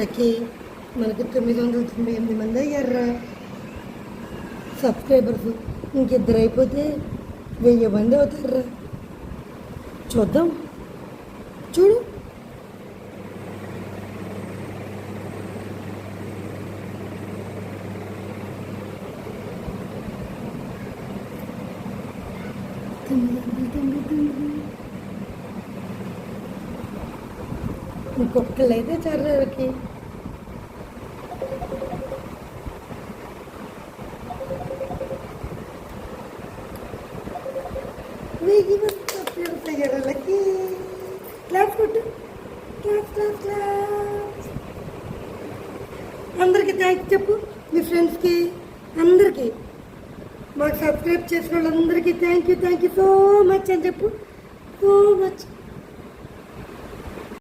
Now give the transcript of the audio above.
Lucky. మనకి తొమ్మిది వందల తొంభై ఎనిమిది మంది అయ్యారా సబ్స్క్రైబర్స్ ఇంకిద్దరు అయిపోతే వెయ్యి మంది అవుతారా చూద్దాం. చూడు. ఇంకొకళ్ళు అయితే చర్రకి వెయ్యి వాళ్ళకి క్లాస్ కొట్టు. క్లాస్ క్లాస్ క్లాస్ అందరికీ థ్యాంక్స్ చెప్పు. మీ ఫ్రెండ్స్కి అందరికీ. మాకు సబ్స్క్రైబ్ చేసిన వాళ్ళందరికీ thank you thank you so much అని చెప్పు. So much